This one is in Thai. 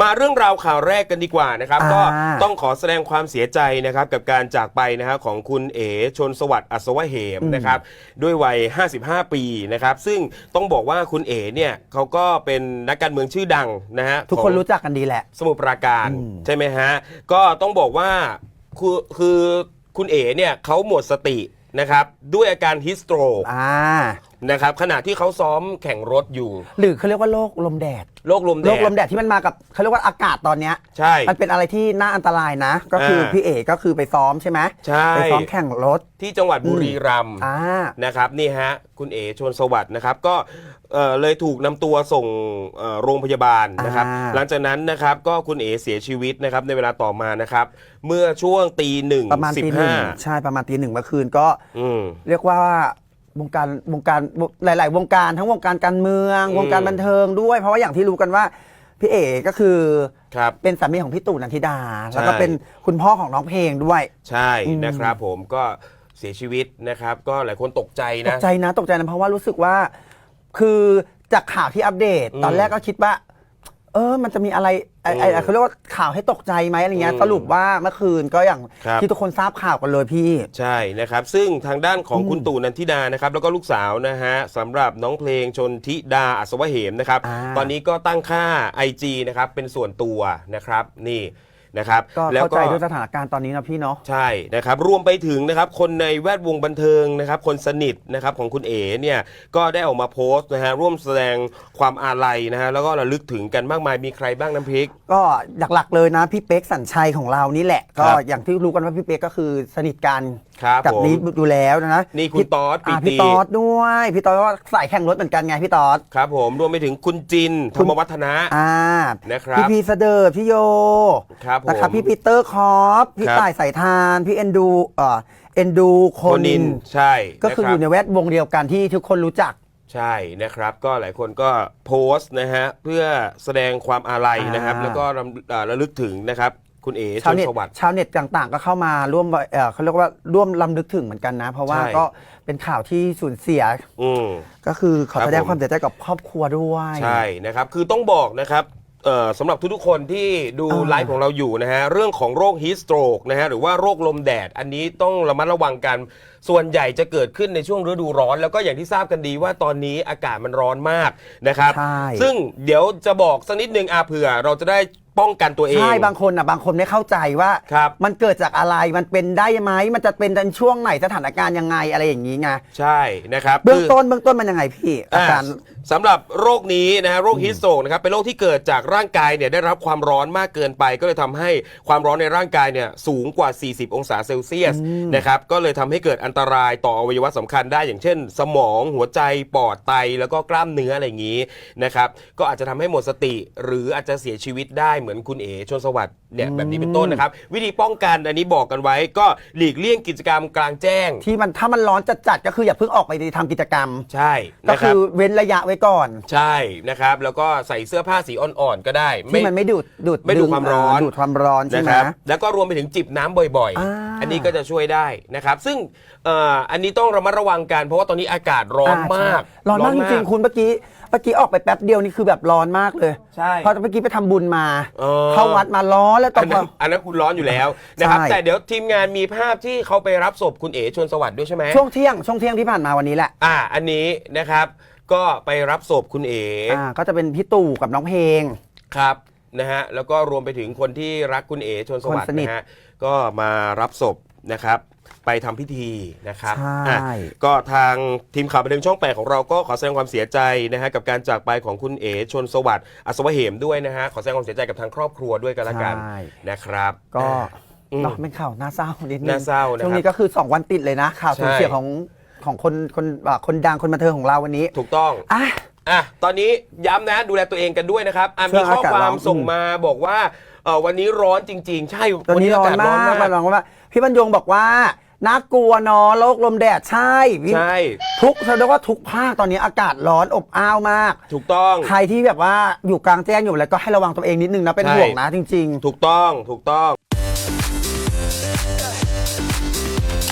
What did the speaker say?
มาเรื่องราวข่าวแรกกันดีกว่านะครับอ่าก็ต้องขอแสดงความเสียใจนะครับกับการจากไปนะฮะของคุณเอ๋ชนสวัสดิ์อัศวะเหมนะครับด้วยวัย 55 ปีนะครับซึ่งต้องบอกว่าคุณเอ๋เนี่ยเขาก็เป็นนักการเมืองชื่อดังนะฮะทุกคนของรู้จักกันดีแหละ สมุทรปราการอืมใช่ไหมฮะก็ต้องบอกว่าคือคือคุณเอ๋เนี่ยเขาหมดสตินะครับด้วยอาการฮิสโตรกอ่า นะครับขณะที่เขาซ้อมแข่งรถอยู่หรือเขาเรียกว่าโรคลมแดดโรคลมแดโรคลด มแดดที่มันมากับเขาเรียกว่าอากาศตอนเนี้ยใช่ มันเป็นอะไรที่น่าอันตรายนะ ก็คืออ่าพี่เอกก็คือไปซ้อมใช่ไหมใช่ไปซ้อมแข่งรถที่จังหวัดบุรีรัมย์ อ่า นะครับนี่ฮะคุณเอ๋ชวนสวัสด์นะครับก็เอ่อเลยถูกนำตัวส่งเอ่อโรงพยาบาลนะครับอ่า หลังจากนั้นนะครับก็คุณเอ๋เสียชีวิตนะครับในเวลาต่อมานะครับเมื่อช่วงตีหนึ่งประมาณสิบตีหนึ่ห้างใช่ประมาณตีหนึ่งเมื่อคืนก็ อืม เรียกว่า วงการวงการหลาย ๆ วงการทั้งวงการการเมืองอืมวงการบันเทิงด้วย เพราะว่าอย่างที่รู้กันว่าพี่เอกก็คือครับเป็นสามีของพี่ตู่นันทิดาใช่แล้วก็เป็นคุณพ่อของน้องเพลงด้วย ใช่อืมนะครับผมก็เสียชีวิตนะครับ ก็หลายคนตกใจตนะกใจนะตกใจนะเพราะว่ารู้สึกว่า คือจากข่าวที่อัปเดตอืมตอนแรกก็คิดว่า เออ มันจะมีอะไรไอ้ไอ้อืมเขาเรียกว่าข่าวให้ตกใจไหมอะไรเงี้ยอืมสรุปว่าเมื่อคืนก็อย่างครับ ที่ทุกคนทราบข่าวกันเลยพี่ ใช่นะครับ ซึ่งทางด้านของอืมคุณตู่นันทิดานะครับ แล้วก็ลูกสาวนะฮะสำหรับน้องเพลงชนทิดาอัศวะเหมนะครับ อ่า ตอนนี้ก็ตั้งค่า IG นะครับ เป็นส่วนตัวนะครับ นี่ นะครับก็แล้วเข้าใจด้วยสถานการณ์ตอนนี้นะพี่เนาะใช่นะครับรวมไปถึงนะครับคนในแวดวงบันเทิงนะครับคนสนิทนะครับของคุณเอ๋เนี่ยก็ได้ออกมาโพสต์นะฮะร่วมแสดงความอาลัยนะฮะแล้วก็ระลึกถึงกันมากมายมีใครบ้างน้ำพริก ก็หลักๆเลยนะพี่เป๊กสัญชัยของเรานี่แหละครัก็บอย่างที่รู้กันว่าพี่เป๊กก็คือสนิทกันครับกับผมนี้อยู่แล้วนะนี่คุณพี่ตอสปีอ่าติพี่ตอดด้วยพี่ตอดก็สายแข่งรถเหมือนกันไงพี่ตอด ครับผมรวมไปถึงคุณจินธรรมวัฒนะ อ่านะครับพี่พีเสเดอร์พี่โยครับผมนะครับพี่ปีเตอร์คอปพี่ครับ ต่ายสายทานพี่เอ็นดูเอ่อเอ็นดูโคโคนินินน ใช่ก็คือนะอรับยู่ในแวดวงเดียวกันที่ทุกคนรู้จัก ใช่นะครับก็หลายคนก็โพสต์นะฮะเพื่อแสดงความอาลัยนะครับ อ่า แล้วก็รำอ่าระลึกถึงนะครับ คุณเอ๋ชชาวนเน็ตสวัสดิ์ ชาวเน็ตต่างๆ ก็เข้ามาร่วมเอ่อเขาเรียกว่าร่วมลำลึกถึงเหมือนกันนะ เพราะว่าใช่ ก็เป็นข่าวที่สูญเสียอืม ก็คือขอครับแสดงผม ความเสียใจกับครอบครัวด้วย ใช่นะครับคือต้องบอกนะครับเอ่อสำหรับทุกๆคนที่ดูอ่า ไลฟ์ของเราอยู่นะฮะเรื่องของโรคฮีสโตรกนะฮะหรือว่าโรคลมแดด อันนี้ต้องระมัดระวังกัน ส่วนใหญ่จะเกิดขึ้นในช่วงฤดูร้อน แล้วก็อย่างที่ทราบกันดีว่าตอนนี้อากาศมันร้อนมากนะครับ ใช่ ซึ่งเดี๋ยวจะบอกสักนิดนึงอาเผื่อเราจะได้ ป้องกันตัวเอง ใช่บางคนอะบางคนไม่เข้าใจว่า ครับมันเกิดจากอะไรมันเป็นได้ไหมมันจะเป็นในช่วงไหนสถานการณ์ยังไงอะไรอย่างนี้ไงใช่นะครับเบื้องคือต้นเบื้องต้นมันยังไงพี่อาอ่าการ สำหรับโรคนี้นะฮะโรคฮิสโตรกนะครับเป็นโรคที่เกิดจากร่างกายเนี่ยได้รับความร้อนมากเกินไป ก็เลยทำให้ความร้อนในร่างกายเนี่ยสูงกว่า 40 องศาเซลเซียสนะครับก็เลยทำให้เกิดอันตรายต่ออวัยวะสำคัญได้อย่างเช่น สมองหัวใจปอดไตแล้วก็กล้ามเนื้ออะไรอย่างนี้นะครับก็อาจจะทำให้หมดสติ หรืออาจจะเสียชีวิตได้เหมือนคุณเอ๋ชนสวัสดิ์เนี่ยแบบนี้เป็นต้นนะครับวิธีป้องกันอันนี้บอกกันไว้ ก็หลีกเลี่ยงกิจกรรมกลางแจ้งที่มันถ้ามันร้อนจัดๆก็คืออย่าเพิ่งออกไปทำกิจกรรม ใช่ก็นะคคืรับ อเว้นระยะไว้ก่อนใช่นะครับ แล้วก็ใส่เสื้อผ้าสีอ่อนๆก็ได้ ที่มันไม่ดูดดูดไม่ดูดความร้อนดูดความร้อนใช่นะไหม ครับแล้วก็รวมไปถึงจิบน้ำบ่อยอ่าๆ อันนี้ก็จะช่วยได้นะครับ ซึ่งเอ่ออันนี้ต้องระมัดระวังกันเพราะว่าตอนนี้อากาศร้อนอ่มากใช่ร้อนมากจริงๆคุณเมื่อกี้เมื่อกี้ออกไปแป๊บเดียวนี่คือแบบร้อนมากเลยใช่เพราะเมื่อกี้ไปทำบุญมาเออ เข้าวัดมาร้อนแล้วตออันนนั้นอันนั้นคุณร้อนอยู่แล้วนะครับ ใช่ แต่เดี๋ยวทีมงานมีภาพที่เขาไปรับศพคุณเอ๋ชวนสวัสดิ์ด้วยใช่ไหมช่วงเที่ยงช่วงเที่ยงที่ผ่านมาวันนี้แหละ อ่า อันนี้นะครับ ก็ไปรับศพคุณเอ๋อ่าก็จะเป็นพี่ตู่กับน้องเพลง ครับนะฮะแล้วก็รวมไปถึงคนที่รักคุณเอ๋ชวนสวัสคนสดิ์นิทนะฮะก็มารับศพนะครับ ไปทำพิธีนะครับใช่ อะก็ทางทีมข่าวบันเทิงช่องแปดของเราก็ขอแสดงความเสียใจนะฮะกับการจากไปของคุณเอ๋ชนสวัสดิ์อัศวะเหมด้วยนะฮะขอแสดงความเสียใจกับทางครอบครัวด้วยกันละกันใช่ นะครับ ก็อืมเนาะเป็นข่าวน่าเศร้านิดนึงน่าเศร้านะครับช่วงนี้ก็คือ 2 วันติดเลยนะข่าวใช่สูญเสียของ ของคนคนอ่าคนดังคนบันเทิงของเราวันนี้ถูกต้อง อะ อะ ตอนนี้ย้ำนะดูแลตัวเองกันด้วยนะครับอะเรื่มีองข้ออากาศควาร้มอนส่งมาบอกว่าเออวันนี้ร้อนจริง ๆ ใช่ตอนนี้ร้อนวัมากอมันร้อนมากพี่บรรยงบอกว่าน่ากลัวเนาะโรคลมแดดใช่พี่ใช่ ทุกเรียกว่าทุกภาคตอนนี้อากาศร้อนอบอ้าวมาก ถูกต้อง ใครที่แบบว่าอยู่กลางแจ้งอยู่แล้วก็ให้ระวังตัวเองนิดนึงนะเป็นใช่ ห่วงนะจริงถูกต้องถูกต้อง